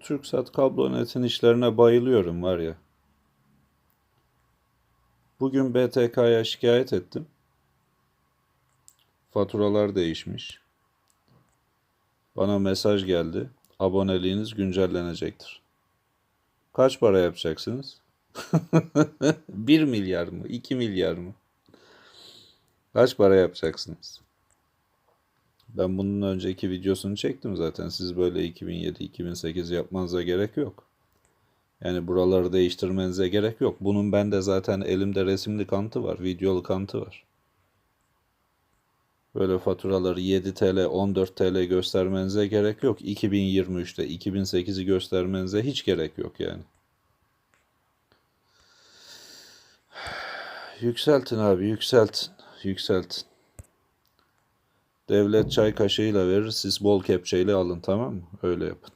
Türksat Kablonet.'in işlerine bayılıyorum var ya. Bugün BTK'ya şikayet ettim. Faturalar değişmiş. Bana mesaj geldi. Aboneliğiniz güncellenecektir. Kaç para yapacaksınız? 1 milyar mı? 2 milyar mı? Kaç para yapacaksınız? Ben bunun önceki videosunu çektim zaten. Siz böyle 2007-2008 yapmanıza gerek yok. Yani buraları değiştirmenize gerek yok. Bunun bende zaten elimde resimli kanıtı var, videolu kanıtı var. Böyle faturaları 7 TL, 14 TL göstermenize gerek yok. 2023'te 2008'i göstermenize hiç gerek yok yani. Yükseltin abi, yükseltin. Yükseltin. Devlet çay kaşığıyla verir, siz bol kepçeyle alın tamam mı? Öyle yapın.